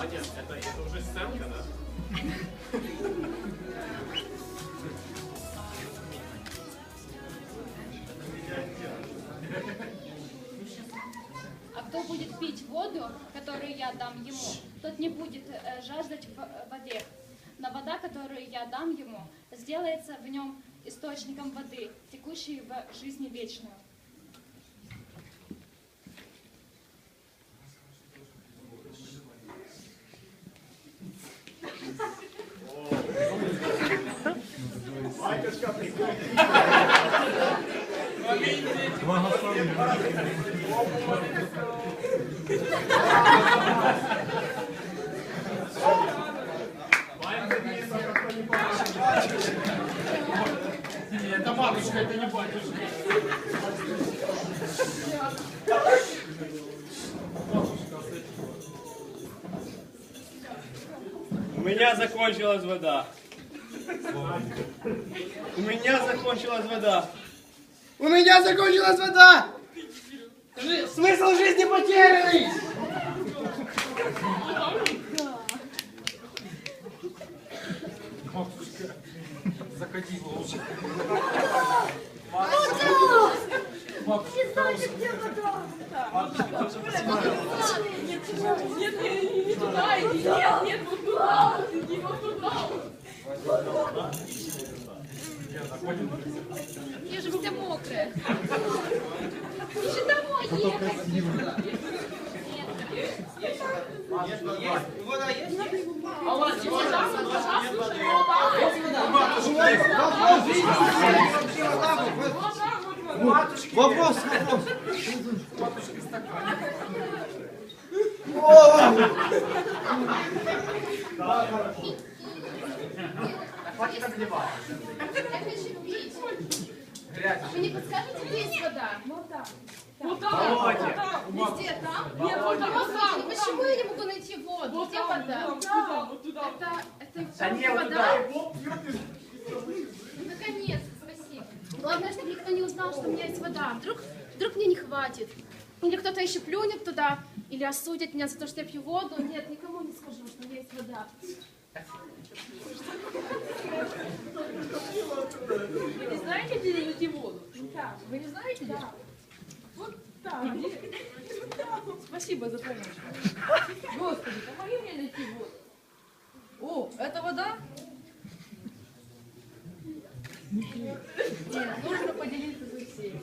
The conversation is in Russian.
Аня, это, это уже сценка, да? А кто будет пить воду, которую я дам ему, тот не будет э, жаждать в э, воде. Но вода, которую я дам ему, сделается в нем источником воды, текущей в жизни вечную. Батюшка, приходи. Это матушка, это не батюшка. У меня закончилась вода. У меня закончилась вода. У меня закончилась вода! Жи- Смысл жизни потерянный! Заходи в лужу. Не где вода? Нет, не, не туда иди, нет, нет, вот туда, иди вот туда. Я же вся мокрая. Еще домой ехать. А у вас есть вода? Вода. Вопрос, вопрос. Хватит обливать. Я хочу пить. Вы не подскажете, где есть вода? Ну да. Вот там, вот там. Везде там? Нет, вот там, вот там, Ну почему я не могу найти воду? Вот Где вода? вот туда, вот туда. Это, это Да не, вода? Ну, Наконец, спасибо. Главное, чтобы никто не узнал, что у меня есть вода. Вдруг, вдруг мне не хватит. Или кто-то еще плюнет туда, или осудит меня за то, что я пью воду. Нет, никому не скажу, что у меня есть вода. Вы не знаете, где найти воду? Вы не знаете? Да. Вот там. Спасибо за помощь. Господи, помоги мне найти воду. О, это вода? Нет, нужно поделиться со всеми.